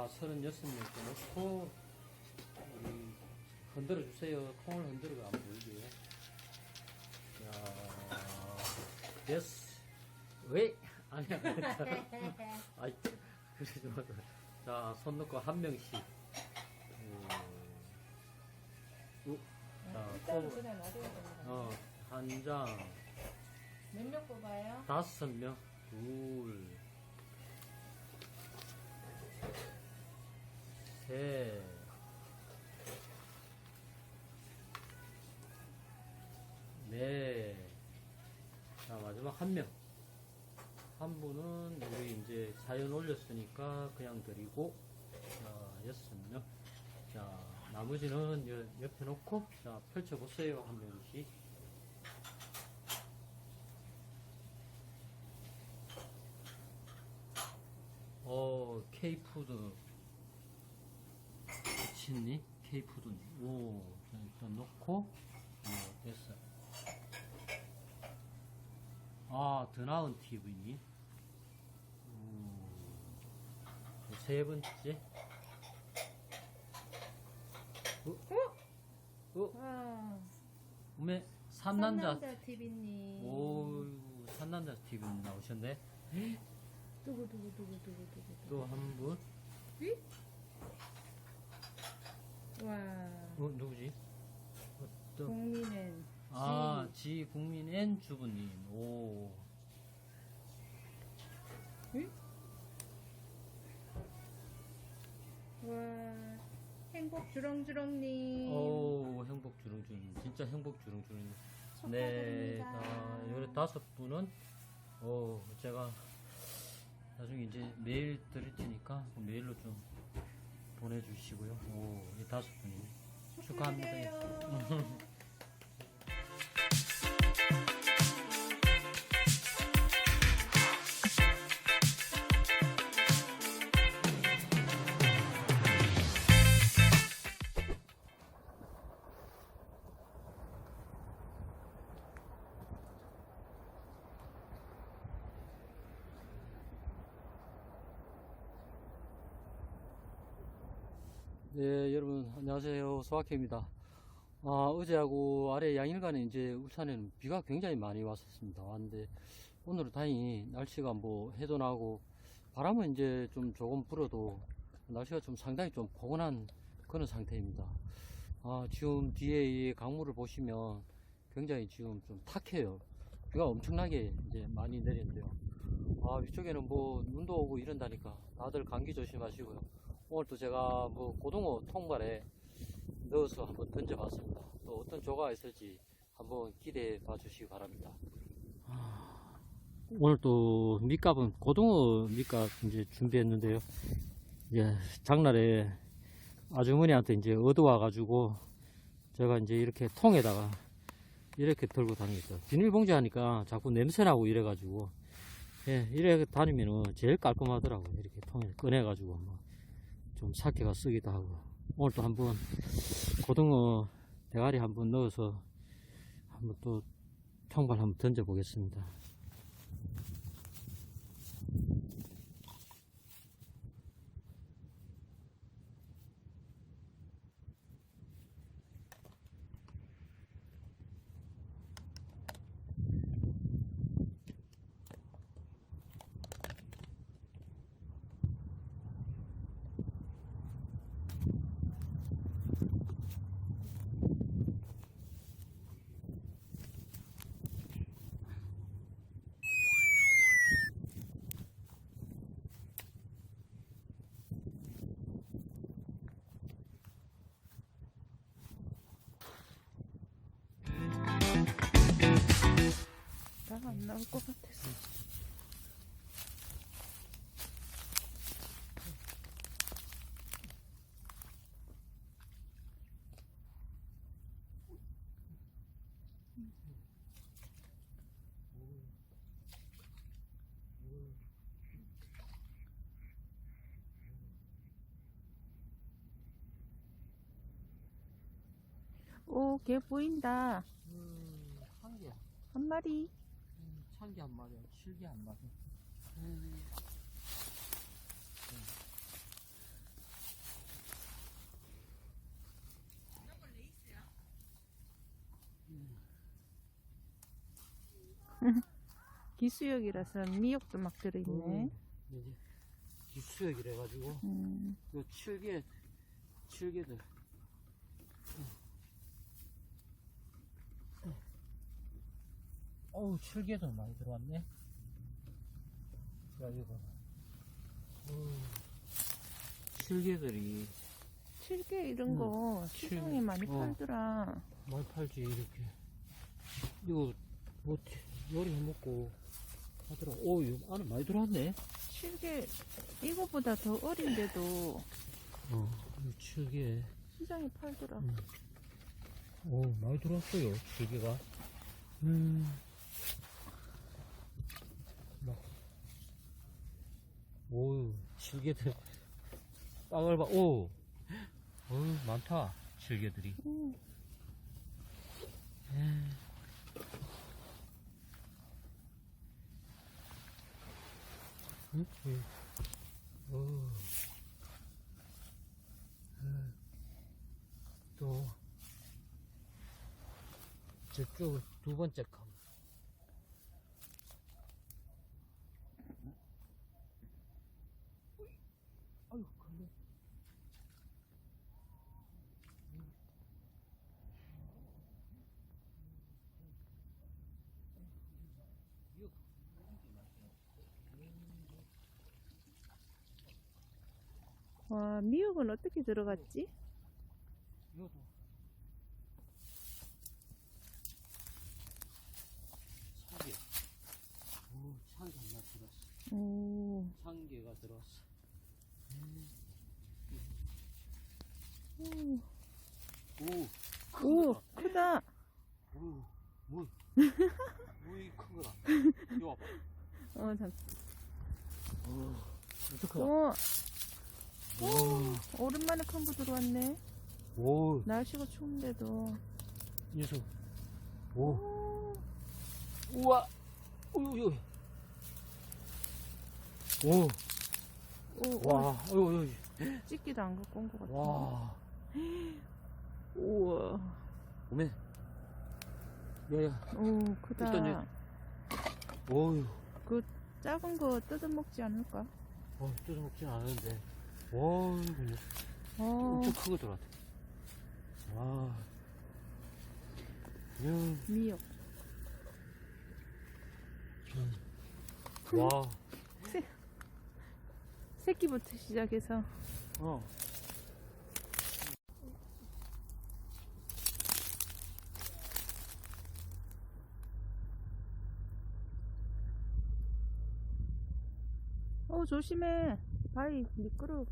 자, 36명째 넣고, 우리 흔들어 주세요. 통을 흔들어 안 보이게. 자, 예스. 왜? 아니야. 아이, 그러지 말고. 자, 손 넣고 한 명씩. 음. 우. 자, 일단은 뽑, 그냥 놔둬야 됩니다. 어, 한 장, 몇명 뽑아요? 다섯 명, 둘, 셋, 넷, 자, 마지막 한 명. 한 분은 우리 이제 사연 올렸으니까 그냥 드리고, 자, 여섯 명. 자, 나머지는 여- 옆에 놓고, 자, 펼쳐보세요. 한 명씩. 어, K푸드. 치니? K푸드. 오, 자, 일단 넣고, 어, 됐어. 아, 더 나은 TV니? 세 번째. 어? 어? 와, 음에 산남자. 산남자 TV님. 오, 산남자 TV 나오셨네. 두구 두구 두구 두구 두구. 또 한 분. 와, 어, 누구지? 어떤? 국민은 아, 지 국민엔 주부님. 오. 와, 행복 주렁주렁님. 오, 행복 주렁주렁. 진짜 행복 주렁주렁. 네. 아, 요래 다섯 분은, 어, 제가 나중에 이제 메일 드릴 테니까 그 메일로 좀 보내주시고요. 오, 이 다섯 분이. 축하합니다. 축하드려요. 네, 여러분, 안녕하세요. 소학회입니다. 아, 어제하고 아래 양일간에 이제 울산에는 비가 굉장히 많이 왔었습니다. 왔는데, 오늘은 다행히 날씨가 뭐 해도 나고, 바람은 이제 좀 조금 불어도, 날씨가 좀 상당히 좀 포근한 그런 상태입니다. 아, 지금 뒤에 이 강물을 보시면 굉장히 지금 좀 탁해요. 비가 엄청나게 이제 많이 내리는데요. 아, 위쪽에는 뭐 눈도 오고 이런다니까 다들 감기 조심하시고요. 오늘 또 제가 뭐 고등어 통발에 넣어서 한번 던져봤습니다. 또 어떤 조과가 있을지 한번 기대해 봐 주시기 바랍니다. 오늘 또 밑값은 고등어 밑값 이제 준비했는데요. 이제 장날에 아주머니한테 이제 얻어와 가지고 제가 이제 이렇게 통에다가 이렇게 들고 다니겠어요. 비닐봉지 하니까 자꾸 냄새나고 이래가지고 예, 이래 다니면은 제일 깔끔하더라고요. 이렇게 통에 꺼내가지고 뭐 좀 사케가 쓰기도 하고 오늘 또 한번 고등어 대가리 한번 넣어서 한번 또 통발 한번 던져 보겠습니다. 나 안 나올 것 같아서. 오, 개 보인다. 음, 한 개, 한 마리. 8개 안 맞아, 7개 안 맞아. 음. 기수역이라서 미역도 막 들어있네. 음, 기수역이래가지고, 음. 요 7개, 7개들. 어우 칠개들 많이 들어왔네 야 이거 어우, 칠개들이 칠개 이런 음, 거 칠- 시장에 많이 어. 팔더라. 많이 팔지 이렇게 이거 뭐 요리 해먹고 하더라 오 이거 안에 많이 들어왔네 칠개 이거보다 더 어린데도 어 칠개 시장에 팔더라. 음. 오, 많이 들어왔어요, 줄기가. 음. 막. 오, 질개들. 빵을 봐, 오! 어우, 많다, 질개들이. 음. 응? 응. 오. 음. 또, 저쪽 두 번째 칸. 아유, 걸려. 와 미역은 어떻게 들어갔지? 이것도. 참개. 오, 참개 하나 들어왔어. 오. 참개가 들어왔어. 오. 오, 오 크다. 오, 뭐, 뭐이 큰 거다. 이거 봐봐. 어 잠. 오, 어떡하다. 오. 오. 오랜만에 큰 거 들어왔네. 오, 날씨가 추운데도. 녀석. 오, 오. 우와, 우유, 오, 오. 와, 어유, 어유, 찍기도 안 갖고 온 것 같아. 와, 우와. 오메. 야 야, 오 크다. 일단 오유, 작은 거 뜯어먹지 않을까? 어, 뜯어먹진 않았는데. 와, 그냥 어. 엄청 크게 들어왔다. 와, 음, 미역. 와, 새끼부터 시작해서. 어. 어 조심해. 바위 미끄러.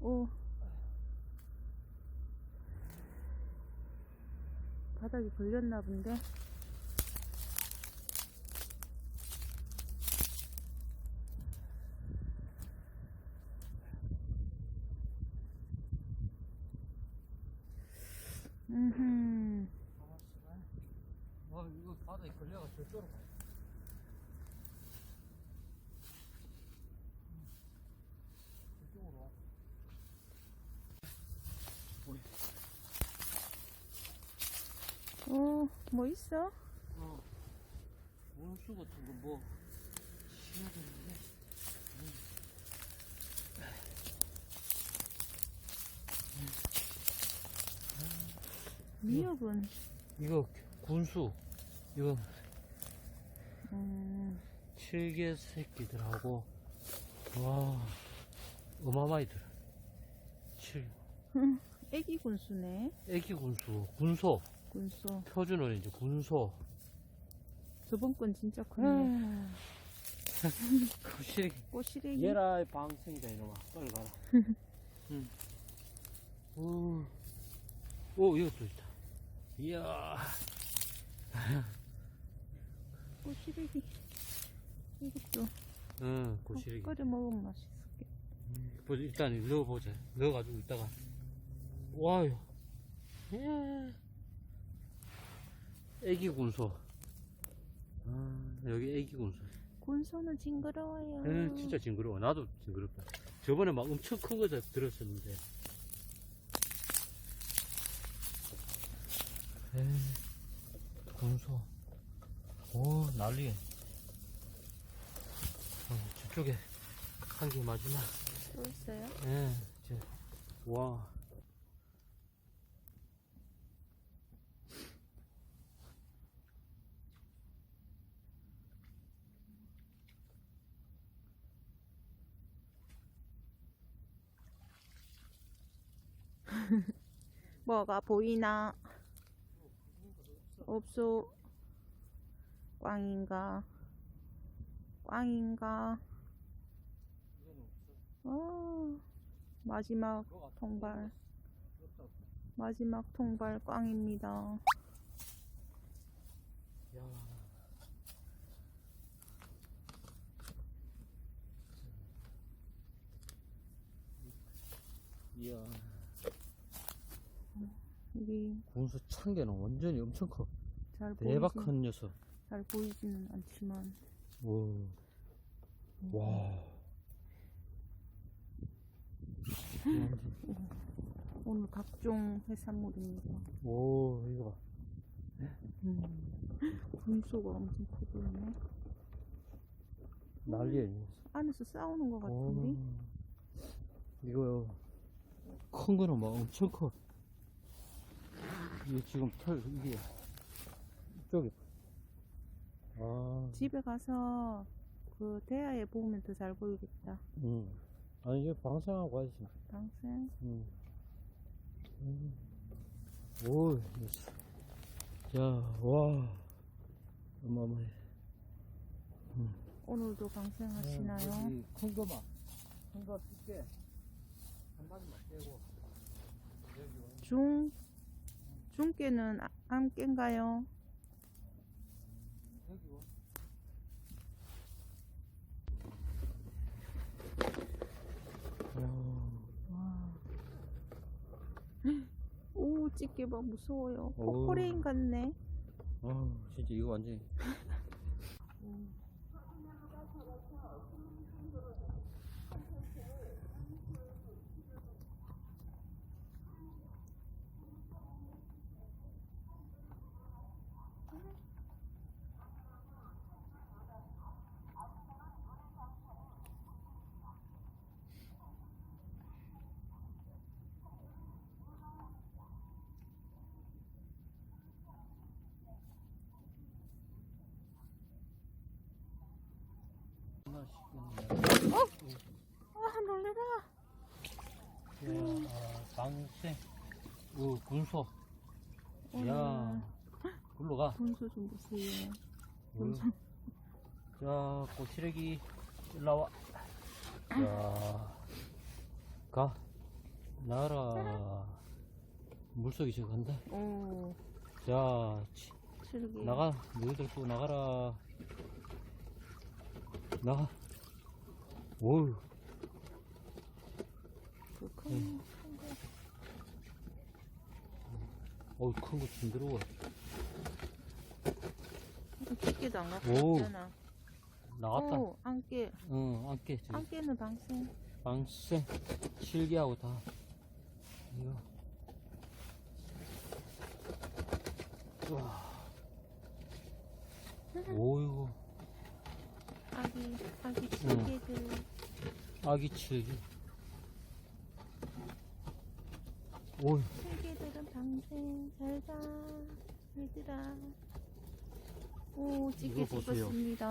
오. 바닥이 걸렸나 본데. 음. 와, 이거 바닥에 걸려가 저쪽으로 가. 저쪽으로 와. 어, 뭐 있어? 어. 원수 같은 거 뭐, 해야 되는데. 미역은, 이거 군수. 이거 음, 칠개 새끼들하고, 와, 어마어마히 들어. 칠, 애기 군수네. 애기 군수, 군소. 군수. 표준은 이제 군소. 저번 건 진짜 크네. 음. 거실이. 꼬시래기. 얘라 방생이다 이놈아. 빨리 가라. 응. 오, 오 이것도 있다. 이야. 꼬시래기. 이것도 응, 고시래기. 끓여 먹으면 맛있겠다. 뭐 일단 넣어보자. 넣어가지고 이따가. 와요. 예. 애기 군소. 아, 여기 애기 군소. 군소는 징그러워요. 에 진짜 징그러워. 나도 징그럽다. 저번에 막 엄청 큰 거 들었었는데. 에이, 군소. 오, 난리야. 어, 저쪽에 한 개 마지막. 또 있어요? 예, 이제, 와. 뭐가 보이나? 없어. 꽝인가? 꽝인가? 어, 마지막 통발. 마지막 통발 꽝입니다. 야. 이야, 이게 군수 참개는 완전히 엄청 커. 잘 대박 보이진, 큰 녀석. 잘 보이지는 않지만 오. 와. 오늘 각종 해산물입니다. 오, 이거 봐. 음. 분소가 엄청 커 보이네. 난리야. 이 녀석. 안에서 싸우는 것 같은데? 오. 이거요. 큰 거는 막 엄청 커. 이게 지금 털, 이게, 이쪽에. 아, 집에 가서 그 대야에 보면 더 잘 보이겠다. 응. 아니, 이제 방생하고 가야지. 방생. 응. 음. 오. 야, 와. 어마어마해. 오늘도 방생하시나요? 네, 큰 거만. 큰거 뜯게. 한 마리만 떼고. 중 중깨는 아- 암깨인가요? 여기 와. 와. 오 찌개 봐 무서워요. 오. 포코레인 같네. 아, 진짜 이거 완전 히. 아 놀래라. 야, 방생. 오, 군소. 야, 굴러 가. 분소 좀 보세요. 어. 자, 꼬시래기 일나와. 야, 가. 나라. 물속에 지금 간다. 오 자, 치. 나가. 너희들 또 나가라. 나가. 오우. 그 큰, 어우, 큰거 힘들어. 찌개도 안 갖고 오. 왔잖아. 나갔다. 오 안깨. 응, 안깨. 저기. 안깨는 방생. 방생. 실기하고 다. 이거. 우와. 오이고. 아기 아기 칠개들. 아기 칠기. 오이. 칠개들은 방생. 잘가 얘들아. 오 찌개 이거 보세요. 죽었습니다.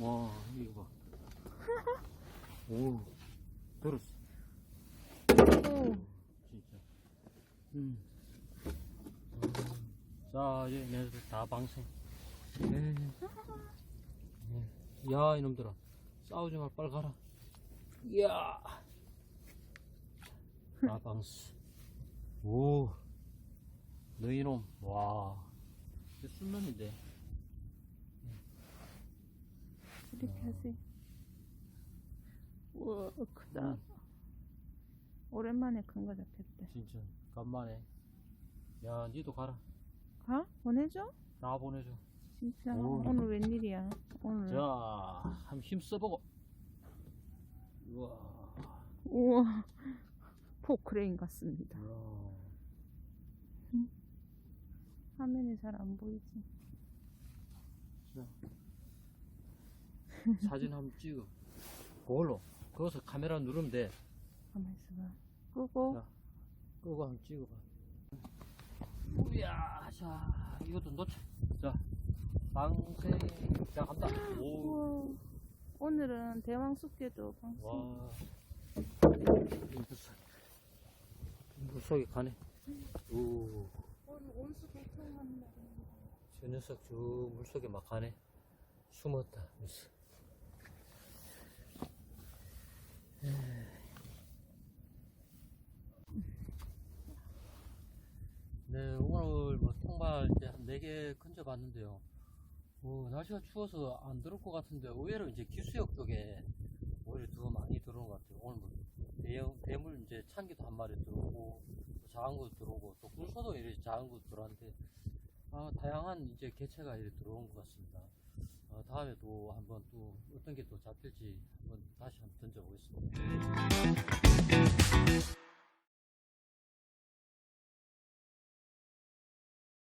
와, 이거 봐. 오. 들었어. 오 진짜. 음. 자, 이제 얘네들 다 방생. 네. 네. 야, 이놈들아. 싸우지 마, 빨리 가라. 이야. 다 방생. 오. 너 이놈. 와. 순놈인데. 이렇게 하세요. 우와 크다. 음. 오랜만에 큰 거 잡혔다. 진짜. 간만에. 야, 니도 가라. 가? 보내줘? 나 보내줘. 진짜 오. 오늘 웬일이야? 오늘 자, 한번 힘 써보고. 우와. 우와 포크레인 같습니다. 이야. 화면이 잘안 보이지. 사진 한번 찍어. 그걸로. 거기서 카메라 누르면 돼. 가만 있어봐. 끄고 자. 끄고 한번 찍어봐. 우야, 자, 이것도 놓쳐. 자, 방생. 자, 간다. 오, 우와. 오늘은 대왕. 와. 물속, 물속에 가네. 오, 오늘 온수 도착하는 날입니다. 저 녀석 저 물속에 막 가네. 숨었다, 녀석. 네, 오늘 뭐 통발 이제 한 4개 건져봤는데요. 어, 날씨가 추워서 안 들어올 것 같은데 의외로 이제 기수역 쪽에 오히려 더 많이 들어온 것 같아요. 오늘 뭐 대물 이제 찬기도 한 마리 들어오고 또 작은 것도 들어오고 또 굴소도 이렇게 작은 것도 들어왔는데 아, 다양한 이제 개체가 이렇게 들어온 것 같습니다. 어, 다음에 또 한번 또 어떤 게 또 잡힐지 한번 다시 한번 던져보겠습니다.